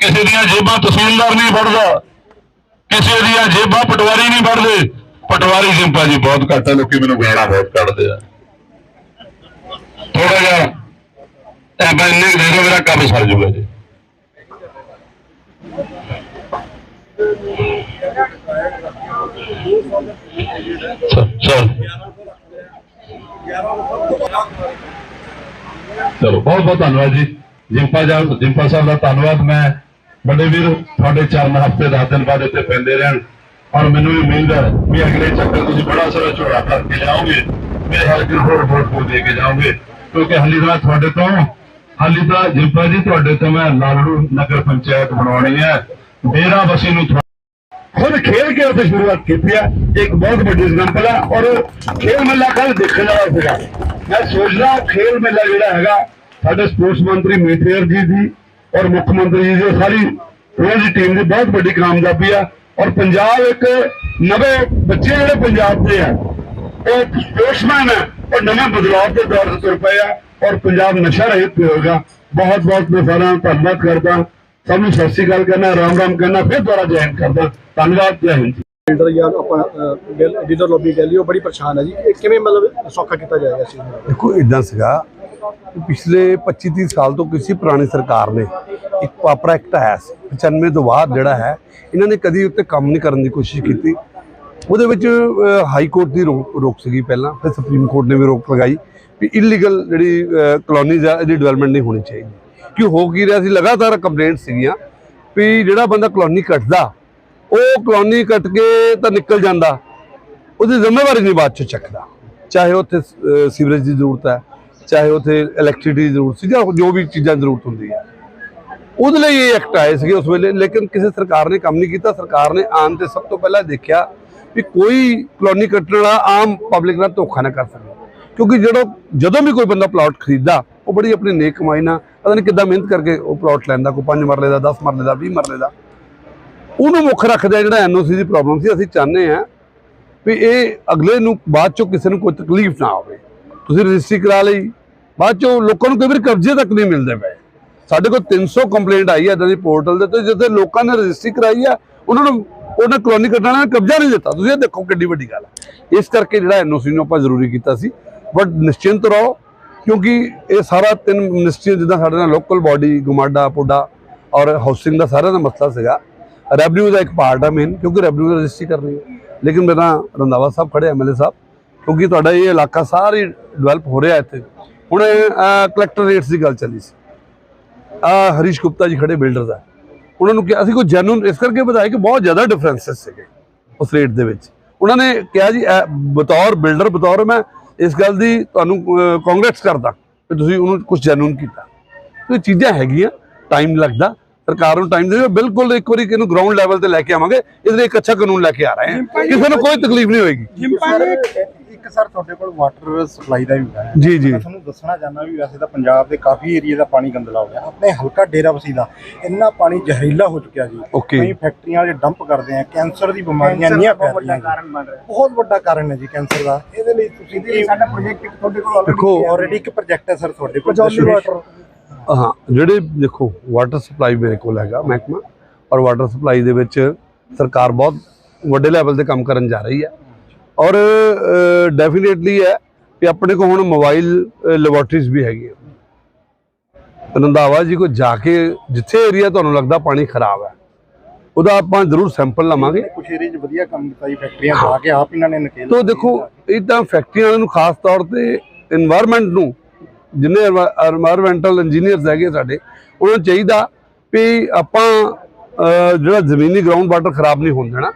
ਕਿਸੇ ਦੀਆਂ ਜੇਬਾਂ ਤਹਿਸੀਲਦਾਰ ਨਹੀਂ ਫੜਦਾ ਕਿਸੇ ਦੀਆਂ ਜੇਬਾਂ ਪਟਵਾਰੀ ਨਹੀਂ ਫੜਦੇ। ਪਟਵਾਰੀ ਜਿੰਪਾ ਜੀ ਬਹੁਤ ਘੱਟ ਆ ਲੋਕੀ ਮੈਨੂੰ ਗਾਣਾ ਬਹੁਤ ਕੱਢਦੇ ਆ। ਥੋੜਾ ਜਿਹਾ ਇਹ ਮੈਂ ਇੰਨੇ ਕੁ ਦੇ ਦਿਓ, ਮੇਰਾ ਕੰਮ ਸਰ ਜੂਗਾ ਜੀ। ਸਰ ਚਲੋ ਬਹੁਤ ਬਹੁਤ ਧੰਨਵਾਦ ਜੀ। ਜਿੰਪਾ ਸਾਹਿਬ ਜਿੰਪਾ ਸਾਹਿਬ ਦਾ ਧੰਨਵਾਦ ਮੈਂ ਵੱਡੇ ਵੀਰ, ਤੁਹਾਡੇ ਚਰਨ ਹਫ਼ਤੇ 10 ਦਿਨ ਬਾਅਦ ਇੱਥੇ ਪੈਂਦੇ ਰਹਿਣ। ਔਰ ਮੈਨੂੰ ਵੀ ਉਮੀਦ ਹੈ ਵੀ ਅਗਲੇ ਚੱਕਰ ਤੁਸੀਂ ਬੜਾ ਸਾਰਾ ਝੋਲਾ ਭਰ ਲਿਆਓਗੇ। ਮੇਰੇ ਹਲਕੇ ਨੂੰ ਹੋਰ ਵੋਟ ਪੋ ਦੇ ਕੇ ਜਾਓਗੇ। ਕਿਉਂਕਿ ਹਾਲੀ ਤਾਂ ਤੁਹਾਡੇ ਤੋਂ ਹਾਲੀ ਤਾਂ ਜਿੰਪਾ ਜੀ, ਤੁਹਾਡੇ ਤੋਂ ਮੈਂ ਲਾਲੜੂ ਨਗਰ ਪੰਚਾਇਤ ਬਣਾਉਣੀ ਹੈ। ਡੇਰਾ ਬਸੀ ਨੂੰ ਖੁਦ ਖੇਲ ਕੇ ਉੱਥੇ ਸ਼ੁਰੂਆਤ ਕੀਤੀ ਹੈ। ਇੱਕ ਬਹੁਤ ਵੱਡੀ ਐਗਜ਼ਾਮਪਲ ਹੈ ਔਰ ਖੇਲ ਮੇਲਾ ਕੱਲ ਦੇਖਣ ਵਾਲਾ ਸੀਗਾ। ਮੈਂ ਸੋਚਦਾ ਖੇਲ ਮੇਲਾ ਜਿਹੜਾ ਹੈਗਾ, ਸਾਡੇ ਸਪੋਰਟਸ ਮੰਤਰੀ ਮੀਟੇਰ ਜੀ ਦੀ ਔਰ ਮੁੱਖ ਮੰਤਰੀ ਜੀ ਦੀ ਸਾਰੀ ਉਹਨਾਂ ਦੀ ਟੀਮ ਦੀ ਬਹੁਤ ਵੱਡੀ ਕਾਮਯਾਬੀ ਆ। ਔਰ ਪੰਜਾਬ ਇੱਕ ਨਵੇਂ ਬੱਚੇ ਜਿਹੜੇ ਪੰਜਾਬ ਦੇ ਆ ਉਹ ਸਪੋਰਟਸਮੈਨ ਹੈ ਔਰ ਨਵੇਂ ਬਦਲਾਅ ਦੇ ਦੌਰ ਤੇ ਤੁਰ ਪਏ ਆ ਔਰ ਪੰਜਾਬ ਨਸ਼ਾ ਰਹਿਤ ਹੋਏਗਾ ਬਹੁਤ ਬਹੁਤ ਮੈਂ ਸਾਰਿਆਂ ਦਾ ਧੰਨਵਾਦ ਕਰਦਾ। ਸਭ ਨੂੰ ਸਤਿ ਸ਼੍ਰੀ ਅਕਾਲ ਕਹਿਣਾ ਰਾਮ ਰਾਮ ਕਹਿਣਾ ਫਿਰ ਦੁਬਾਰਾ ਜੈ ਹਿੰਦ ਕਰਦਾ। ਧੰਨਵਾਦ ਜੈ ਹਿੰਦ। ਬਿਲਡਰ ਜਾਂ ਆਪਾਂ ਡੀਲਰ ਲੌਬੀ ਕਹਿ ਲਿਓ ਬੜੀ ਪਰੇਸ਼ਾਨ ਹੈ ਜੀ। ਇਹ ਕਿਵੇਂ ਮਤਲਬ ਸੌਖਾ ਕੀਤਾ ਜਾਏਗਾ ਨੂੰ? ਦੇਖੋ ਇਦਾਂ ਸੀਗਾ ਪਿਛਲੇ 25 30 ਸਾਲ ਤੋਂ ਕਿਸੇ ਪੁਰਾਣੀ ਸਰਕਾਰ ਨੇ ਇੱਕ ਪਾਪਰਾ ਐਕਟ ਆਇਆ ਸੀ 95 ਤੋਂ ਬਾਅਦ ਜਿਹੜਾ ਹੈ, ਇਹਨਾਂ ਨੇ ਕਦੀ ਉੱਤੇ ਕੰਮ ਨਹੀਂ ਕਰਨ ਦੀ ਕੋਸ਼ਿਸ਼ ਕੀਤੀ। ਉਹਦੇ ਵਿੱਚ ਹਾਈ ਕੋਰਟ ਦੀ ਰੋਕ ਰੋਕ ਸੀਗੀ ਪਹਿਲਾਂ, ਫਿਰ ਸੁਪਰੀਮ ਕੋਰਟ ਨੇ ਵੀ ਰੋਕ ਲਗਾਈ ਵੀ ਇਲੀਗਲ ਜਿਹੜੀ ਕਲੋਨੀਜ਼ ਆ, ਇਹਦੀ ਡਿਵੈਲਪਮੈਂਟ ਨਹੀਂ ਹੋਣੀ ਚਾਹੀਦੀ। ਕਿ ਹੋ ਕੀ ਰਿਹਾ ਸੀ? ਲਗਾਤਾਰ ਕੰਪਲੇਂਟ ਸੀਗੀਆਂ ਵੀ ਜਿਹੜਾ ਬੰਦਾ ਕਲੋਨੀ ਕੱਟਦਾ, ਉਹ ਕਲੋਨੀ ਕੱਟ ਕੇ ਤਾਂ ਨਿਕਲ ਜਾਂਦਾ, ਉਹਦੀ ਜ਼ਿੰਮੇਵਾਰੀ ਨਹੀਂ ਬਾਅਦ ਚ ਚੱਕਦਾ। ਚਾਹੇ ਉੱਥੇ ਸੀਵਰੇਜ ਦੀ ਜ਼ਰੂਰਤ ਹੈ ਚਾਹੇ ਉੱਥੇ ਇਲੈਕਟ੍ਰਿਸਿਟੀ ਦੀ ਜ਼ਰੂਰਤ ਸੀ ਜਾਂ ਜੋ ਵੀ ਚੀਜ਼ਾਂ ਦੀ ਜ਼ਰੂਰਤ ਹੁੰਦੀ ਹੈ। ਉਹਦੇ ਲਈ ਇਹ ਐਕਟ ਆਏ ਸੀਗੇ ਉਸ ਵੇਲੇ, ਲੇਕਿਨ ਕਿਸੇ ਸਰਕਾਰ ਨੇ ਕੰਮ ਨਹੀਂ ਕੀਤਾ। ਸਰਕਾਰ ਨੇ ਆਉਣ ਤੇ ਸਭ ਤੋਂ ਪਹਿਲਾਂ ਦੇਖਿਆ ਵੀ ਕੋਈ ਕਲੋਨੀ ਕੱਟਣ ਵਾਲਾ ਆਮ ਪਬਲਿਕ ਨਾਲ ਧੋਖਾ ਨਾ ਕਰ ਸਕੇ। ਕਿਉਂਕਿ ਜਦੋਂ ਜਦੋਂ ਵੀ ਕੋਈ ਬੰਦਾ ਪਲਾਟ ਖਰੀਦਦਾ, ਉਹ ਬੜੀ ਆਪਣੀ ਨੇਕ ਕਮਾਈ ਨਾਲ, ਪਤਾ ਨਹੀਂ ਕਿੱਦਾਂ ਮਿਹਨਤ ਕਰਕੇ ਉਹ ਪਲਾਟ ਲੈਂਦਾ, ਕੋਈ 5 ਮਰਲੇ ਦਾ 10 ਮਰਲੇ ਦਾ 20 ਮਰਲੇ ਦਾ। ਉਹਨੂੰ ਮੁੱਖ ਰੱਖਦਾ ਜਿਹੜਾ ਐਨਓਸੀ ਦੀ ਪ੍ਰੋਬਲਮ ਸੀ। ਅਸੀਂ ਚਾਹੁੰਦੇ ਹਾਂ ਵੀ ਇਹ ਅਗਲੇ ਨੂੰ ਬਾਅਦ ਚੋਂ ਕਿਸੇ ਨੂੰ ਕੋਈ ਤਕਲੀਫ ਨਾ ਆਵੇ ਤੁਸੀਂ ਰਜਿਸਟਰੀ ਕਰਾ ਲਈ ਬਾਅਦ ਚੋਂ ਲੋਕਾਂ ਨੂੰ ਕਈ ਵਾਰ ਕਬਜ਼ੇ ਤੱਕ ਨਹੀਂ ਮਿਲਦੇ ਪਏ। ਸਾਡੇ ਕੋਲ 300 ਕੰਪਲੇਂਟ ਆਈ ਹੈ ਇਦਾਂ ਦੀ ਪੋਰਟਲ ਦੇ ਤੇ ਜਿੱਥੇ ਲੋਕਾਂ ਨੇ ਰਜਿਸਟਰੀ ਕਰਾਈ ਆ, ਉਹਨਾਂ ਨੂੰ, ਉਹਨਾਂ ਕਲੋਨੀ ਕੱਟਣ ਨੇ ਕਬਜ਼ਾ ਨਹੀਂ ਦਿੱਤਾ। ਤੁਸੀਂ ਇਹ ਦੇਖੋ ਕਿੰਨੀ ਵੱਡੀ ਗੱਲ ਹੈ ਇਸ ਕਰਕੇ ਜਿਹੜਾ ਐਨਓਸੀ ਨੂੰ ਆਪਾਂ ਜ਼ਰੂਰੀ ਕੀਤਾ ਸੀ। ਬਟ ਨਿਸ਼ਚਿੰਤ ਰਹੋ, ਕਿਉਂਕਿ ਇਹ ਸਾਰਾ ਤਿੰਨ ਮਿਨਿਸਟਰੀ ਜਿੱਦਾਂ ਸਾਡੇ ਨਾਲ ਲੋਕਲ ਬਾਡੀ ਗੁਮਾਡਾ, ਪੋਡਾ ਔਰ ਹਾਊਸਿੰਗ ਦਾ ਸਾਰਿਆਂ ਦਾ ਮਸਲਾ ਸੀਗਾ। ਰੈਵਨਿਊ ਦਾ ਇੱਕ ਪਾਰਟ ਆ ਮੇਨ ਕਿਉਂਕਿ ਰੈਵਨਿਊ ਦਾ ਰਜਿਸਟਰੀ ਕਰਨੀ ਹੈ ਲੇਕਿਨ ਮੇਰਾ ਰੰਦਾਵਾ ਸਾਹਿਬ ਖੜੇ ਐਮਐਲਏ ਸਾਹਿਬ, ਕਿਉਂਕਿ ਤੁਹਾਡਾ ਇਹ ਇਲਾਕਾ ਸਾਰੀ ਡਿਵੈਲਪ ਹੋ ਰਿਹਾ ਇੱਥੇ। ਹੁਣ ਕਲੈਕਟਰ ਰੇਟਸ ਦੀ ਗੱਲ ਚੱਲੀ ਸੀ। ਆ ਹਰੀਸ਼ ਗੁਪਤਾ ਜੀ ਖੜੇ ਬਿਲਡਰਸ ਆ ਉਹਨਾਂ ਨੂੰ ਕਿਹਾ ਅਸੀਂ ਕੋਈ ਜੈਨੂਨ ਇਸ ਕਰਕੇ ਵਧਾਇਆ ਕਿ ਬਹੁਤ ਜ਼ਿਆਦਾ ਡਿਫਰੈਂਸਸ ਸੀਗੇ ਉਸ ਰੇਟ ਦੇ ਵਿੱਚ। ਉਹਨਾਂ ਨੇ ਕਿਹਾ ਜੀ ਬਤੌਰ ਬਿਲਡਰ ਬਤੌਰ ਮੈਂ ਇਸ ਗੱਲ ਦੀ ਤੁਹਾਨੂੰ ਕਾਂਗਰਸ ਕਰਦਾ ਕਿ ਤੁਸੀਂ ਉਹਨੂੰ ਕੁਝ ਜੈਨੂਨ ਕੀਤਾ। ਇਹ ਚੀਜ਼ਾਂ ਹੈਗੀਆਂ ਟਾਈਮ ਲੱਗਦਾ ਸਰਕਾਰ ਨੂੰ ਟਾਈਮ ਦੇ ਬਿਲਕੁਲ ਇੱਕ ਵਾਰੀ ਇਹਨੂੰ ਗਰਾਊਂਡ ਲੈਵਲ ਤੇ ਲੈ ਕੇ ਆਵਾਂਗੇ ਇਹਦੇ ਲਈ ਇੱਕ ਅੱਛਾ ਕਾਨੂੰਨ ਲੈ ਕੇ ਆ ਰਹੇ ਹਾਂ। ਕਿਸੇ ਨੂੰ ਕੋਈ ਤਕਲੀਫ ਨਹੀਂ ਹੋਏਗੀ। ਇੱਕ ਸਰ ਤੁਹਾਡੇ ਕੋਲ ਵਾਟਰ ਸਪਲਾਈ ਦਾ ਵੀ ਹੈ। ਜੀ ਜੀ। ਮੈਂ ਤੁਹਾਨੂੰ ਦੱਸਣਾ ਚਾਹੁੰਦਾ ਵੀ ਵੈਸੇ ਤਾਂ ਪੰਜਾਬ ਦੇ ਕਾਫੀ ਏਰੀਆ ਦਾ ਪਾਣੀ ਗੰਦਲਾ ਹੋ ਗਿਆ। ਆਪਣੇ ਹਲਕਾ ਡੇਰਾਬਸੀ ਦਾ ਇੰਨਾ ਪਾਣੀ ਜ਼ਹਿਰੀਲਾ ਹੋ ਚੁੱਕਿਆ ਜੀ. ਕਈ ਫੈਕਟਰੀਆਂ ਵਾਲੇ ਡੰਪ ਕਰਦੇ ਆ ਕੈਂਸਰ ਦੀ ਬਿਮਾਰੀਆਂ ਨਹੀਂ ਫੈਲਦੀਆਂ ਬਹੁਤ ਵੱਡਾ ਕਾਰਨ ਹੈ ਜੀ ਕੈਂਸਰ ਦਾ। ਇਹਦੇ ਲਈ ਤੁਸੀਂ ਕੀ ਸਾਡਾ ਪ੍ਰੋਜੈਕਟ ਤੁਹਾਡੇ ਕੋਲ ਦੇਖੋ, ਆਲਰੇਡੀ ਇੱਕ ਪ੍ਰੋਜੈਕਟ ਹੈ ਸਰ ਤੁਹਾਡੇ ਕੋਲ। ਪਚੌਲੀ ਵਾਟਰ ਹਾਂ ਜਿਹੜੇ ਦੇਖੋ ਵਾਟਰ ਸਪਲਾਈ ਮੇਰੇ ਕੋਲ ਹੈਗਾ ਮਹਿਕਮਾ ਔਰ ਵਾਟਰ ਸਪਲਾਈ ਦੇ ਵਿੱਚ ਸਰਕਾਰ ਬਹੁਤ ਵੱਡੇ ਲੈਵਲ ਤੇ ਕੰਮ ਕਰਨ ਜਾ ਰਹੀ ਹੈ। ਔਰ ਡੈਫੀਨੇਟਲੀ ਹੈ ਕਿ ਆਪਣੇ ਕੋਲ ਹੁਣ ਮੋਬਾਈਲ ਲੈਬੋਰਟਰੀਜ਼ ਵੀ ਹੈਗੀ ਰੰਦਾਵਾ ਜੀ ਕੋ ਜਾ ਕੇ ਜਿੱਥੇ ਏਰੀਆ ਤੁਹਾਨੂੰ ਲੱਗਦਾ ਪਾਣੀ ਖਰਾਬ ਹੈ ਉਹਦਾ ਆਪਾਂ ਜ਼ਰੂਰ ਸੈਂਪਲ ਲਵਾਂਗੇ। ਕੁਝ ਏਰੀਆ 'ਚ ਵਧੀਆ ਕੰਮ ਕੀਤਾ ਜੀ ਫੈਕਟਰੀਆਂ ਪਾ ਕੇ ਆਪ ਇਹਨਾਂ ਨੇ ਨਕੇਲ ਤੋਂ ਦੇਖੋ ਇਦਾਂ ਫੈਕਟਰੀਆਂ ਨੂੰ ਖਾਸ ਤੌਰ ਤੇ এনवायरमेंट ਨੂੰ ਜਿੰਨੇ এনवायरमेंटਲ ਇੰਜੀਨੀਅਰਸ ਹੈਗੇ ਸਾਡੇ ਉਹਨਾਂ ਨੂੰ ਚਾਹੀਦਾ ਵੀ ਆਪਾਂ ਜਿਹੜਾ ਜ਼ਮੀਨੀ ਗਰਾਊਂਡ ਵਾਟਰ ਖਰਾਬ ਨਹੀਂ ਹੋਣ ਦੇਣਾ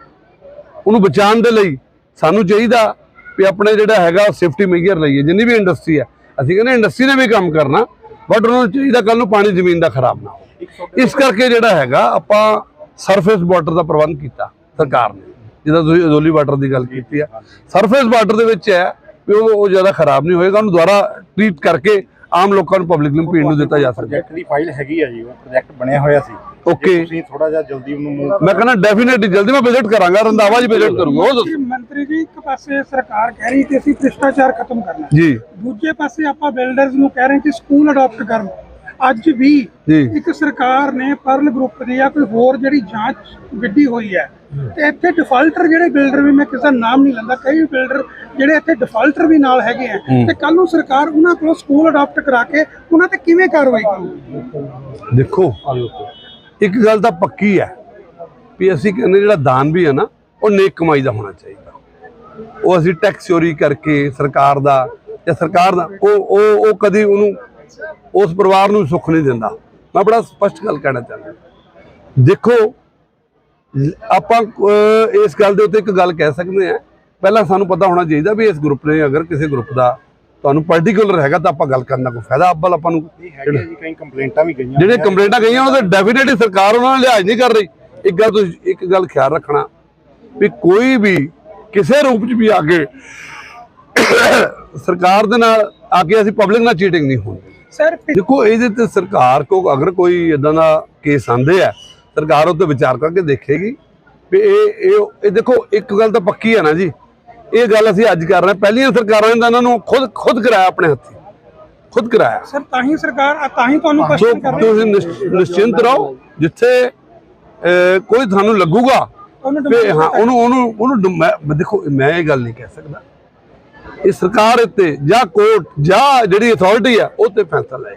ਉਹਨੂੰ ਬਚਾਉਣ ਦੇ ਲਈ ਸਾਨੂੰ ਚਾਹੀਦਾ ਵੀ ਆਪਣੇ ਜਿਹੜਾ ਹੈਗਾ ਸੇਫਟੀ ਮੇਜਰ ਲਈਏ, ਜਿੰਨੀ ਵੀ ਇੰਡਸਟਰੀ ਹੈ। ਅਸੀਂ ਕਹਿੰਦੇ ਇੰਡਸਟਰੀ ਨੇ ਵੀ ਕੰਮ ਕਰਨਾ ਬਟ ਉਹਨਾਂ ਨੂੰ ਚਾਹੀਦਾ ਕੱਲ ਨੂੰ ਪਾਣੀ ਜ਼ਮੀਨ ਦਾ ਖਰਾਬ ਨਾ ਹੋਵੇ। ਇਸ ਕਰਕੇ ਜਿਹੜਾ ਹੈਗਾ, ਆਪਾਂ ਸਰਫੇਸ ਵਾਟਰ ਦਾ ਪ੍ਰਬੰਧ ਕੀਤਾ ਸਰਕਾਰ ਨੇ। ਜਿੱਦਾਂ ਤੁਸੀਂ ਅਜ਼ੋਲੀ ਵਾਟਰ ਦੀ ਗੱਲ ਕੀਤੀ ਆ। ਸਰਫੇਸ ਵਾਟਰ ਦੇ ਵਿੱਚ ਹੈ ਵੀ ਉਹ ਉਹ ਜ਼ਿਆਦਾ ਖਰਾਬ ਨਹੀਂ ਹੋਏਗਾ, ਉਹਨੂੰ ਦੁਬਾਰਾ ਟ੍ਰੀਟ ਕਰਕੇ ਆਮ ਲੋਕਾਂ ਨੂੰ ਪਬਲਿਕ ਨੂੰ ਪੀਣ ਨੂੰ ਦਿੱਤਾ ਜਾ ਸਕਦਾ ਪ੍ਰੋਜੈਕਟ ਦੀ ਫਾਈਲ ਹੈਗੀ ਆ ਜੀ, ਉਹ ਪ੍ਰੋਜੈਕਟ ਬਣਿਆ ਹੋਇਆ ਸੀ। Okay. ਤੁਸੀਂ ਥੋੜਾ ਜਿਹਾ ਜਲਦੀ ਉਹਨੂੰ move ਮੈਂ ਕਹਿੰਦਾ ਡੈਫੀਨਿਟਲੀ ਜਲਦੀ ਮੈਂ ਵਿਜ਼ਿਟ ਕਰਾਂਗਾ ਰੰਧਾਵਾ ਜੀ ਵਿਜ਼ਿਟ ਕਰੂੰਗਾ ਉਹ ਦੱਸੋ। ਮੰਤਰੀ ਜੀ ਇੱਕ ਪਾਸੇ ਸਰਕਾਰ ਕਹਿ ਰਹੀ ਕਿ ਅਸੀਂ ਭ੍ਰਿਸ਼ਟਾਚਾਰ ਖਤਮ ਕਰਨਾ ਹੈ। ਜੀ। ਦੂਜੇ ਪਾਸੇ ਆਪਾਂ ਬਿਲਡਰਸ ਨੂੰ ਕਹਿ ਰਹੇ ਕਿ ਸਕੂਲ ਅਡਾਪਟ ਕਰਨ। ਅੱਜ ਵੀ ਜੀ। ਇੱਕ ਸਰਕਾਰ ਨੇ ਪਰਲ ਗਰੁੱਪ ਦੀ ਜਾਂ ਕੋਈ ਹੋਰ ਜਿਹੜੀ ਜਾਂਚ ਵਿੱਢੀ ਹੋਈ ਹੈ ਤੇ ਇੱਥੇ ਡਿਫਾਲਟਰ ਜਿਹੜੇ ਬਿਲਡਰ ਵੀ ਮੈਂ ਕਿਸੇ ਦਾ ਨਾਮ ਨਹੀਂ ਲੈਂਦਾ ਕਈ ਬਿਲਡਰ ਜਿਹੜੇ ਇੱਥੇ ਡਿਫਾਲਟਰ ਵੀ ਨਾਲ ਹੈਗੇ ਆ ਤੇ ਕੱਲ ਨੂੰ ਸਰਕਾਰ ਉਹਨਾਂ ਕੋਲੋਂ ਸਕੂਲ ਅਡਾਪਟ ਕਰਾ ਕੇ ਉਹਨਾਂ ਤੇ ਕਿਵੇਂ ਕਾਰਵਾਈ ਕਰੂਗੀ? ਦੇਖੋ ਇੱਕ ਗੱਲ ਤਾਂ ਪੱਕੀ ਹੈ ਵੀ ਅਸੀਂ ਕਹਿੰਦੇ ਜਿਹੜਾ ਦਾਨ ਵੀ ਹੈ ਨਾ, ਉਹ ਨੇਕ ਕਮਾਈ ਦਾ ਹੋਣਾ ਚਾਹੀਦਾ। ਉਹ ਅਸੀਂ ਟੈਕਸ ਚੋਰੀ ਕਰਕੇ ਸਰਕਾਰ ਦਾ ਜਾਂ ਸਰਕਾਰ ਦਾ, ਉਹ ਉਹ ਉਹ ਕਦੀ ਉਹਨੂੰ ਉਸ ਪਰਿਵਾਰ ਨੂੰ ਸੁੱਖ ਨਹੀਂ ਦਿੰਦਾ। ਮੈਂ ਬੜਾ ਸਪਸ਼ਟ ਗੱਲ ਕਹਿਣਾ ਚਾਹੁੰਦਾ। ਦੇਖੋ, ਆਪਾਂ ਇਸ ਗੱਲ ਦੇ ਉੱਤੇ ਇੱਕ ਗੱਲ ਕਹਿ ਸਕਦੇ ਆ ਪਹਿਲਾਂ ਸਾਨੂੰ ਪਤਾ ਹੋਣਾ ਚਾਹੀਦਾ ਵੀ ਇਸ ਗਰੁੱਪ ਨੇ ਅਗਰ ਕਿਸੇ ਗਰੁੱਪ ਦਾ ਤੁਹਾਨੂੰ ਪਾਰਟਿਕੂਲਰ ਹੈਗਾ ਤਾਂ ਆਪਾਂ ਗੱਲ ਕਰਨ ਦਾ ਕੋਈ ਫਾਇਦਾ ਅੱਬਲ ਆਪਾਂ ਨੂੰ ਹੈਗੇ ਜੀ ਕਈ ਕੰਪਲੇਂਟਾਂ ਵੀ ਗਈਆਂ ਜਿਹੜੇ ਕੰਪਲੇਂਟਾਂ ਗਈਆਂ ਉਹਨਾਂ ਦੇ ਡੈਫੀਨੇਟਲੀ ਸਰਕਾਰ ਉਹਨਾਂ ਨਾਲ ਲਿਹਾਜ਼ ਨਹੀਂ ਕਰ ਰਹੀ। ਇੱਕ ਗੱਲ ਤੁਸੀਂ ਇੱਕ ਗੱਲ ਖਿਆਲ ਰੱਖਣਾ ਵੀ ਕੋਈ ਵੀ ਕਿਸੇ ਰੂਪ 'ਚ ਵੀ ਆ ਕੇ ਸਰਕਾਰ ਦੇ ਨਾਲ ਆ ਕੇ ਅਸੀਂ ਪਬਲਿਕ ਨਾਲ ਚੀਟਿੰਗ ਨਹੀਂ ਹੋਣੀ। ਸਰ ਦੇਖੋ ਇਹਦੇ ਤੇ ਸਰਕਾਰ ਕੋ ਅਗਰ ਕੋਈ ਇਦਾਂ ਦਾ ਕੇਸ ਆਂਦੇ ਆ ਸਰਕਾਰ ਉੱਤੇ ਵਿਚਾਰ ਕਰਕੇ ਦੇਖੇਗੀ ਵੀ ਇਹ ਇਹ ਇਹ ਦੇਖੋ ਇੱਕ ਗੱਲ ਤਾਂ ਪੱਕੀ ਹੈ ਨਾ ਜੀ। ਇਹ ਗੱਲ ਅਸੀਂ ਅੱਜ ਕਰ ਰਹੇ ਪਹਿਲੀਆਂ ਸਰਕਾਰਾਂ ਨੇ ਤਾਂ ਇਹਨਾਂ ਨੂੰ ਖੁਦ ਖੁਦ ਕਰਾਇਆ ਆਪਣੇ ਹੱਥੀਂ। ਖੁਦ ਕਰਾਇਆ। ਸਰ ਤਾਂ ਹੀ ਸਰਕਾਰ ਤਾਂ ਹੀ ਤੁਹਾਨੂੰ ਕੁਐਸਚਨ ਕਰ ਰਹੀ ਤੁਸੀਂ ਨਿਸ਼- ਨਿਸ਼ਚਿੰਤ ਰਹੋ ਜਿੱਥੇ ਕੋਈ ਤੁਹਾਨੂੰ ਲੱਗੂਗਾ ਹਾਂ ਉਹਨੂੰ ਉਹਨੂੰ ਉਹਨੂੰ ਦੇਖੋ ਮੈਂ ਇਹ ਗੱਲ ਨਹੀਂ ਕਹਿ ਸਕਦਾ। ਇਹ ਸਰਕਾਰ ਉੱਤੇ ਜਾਂ ਕੋਰਟ ਜਾਂ ਜਿਹੜੀ ਅਥਾਰਟੀ ਆ ਉਹ ਤੇ ਫੈਸਲਾ ਲੈ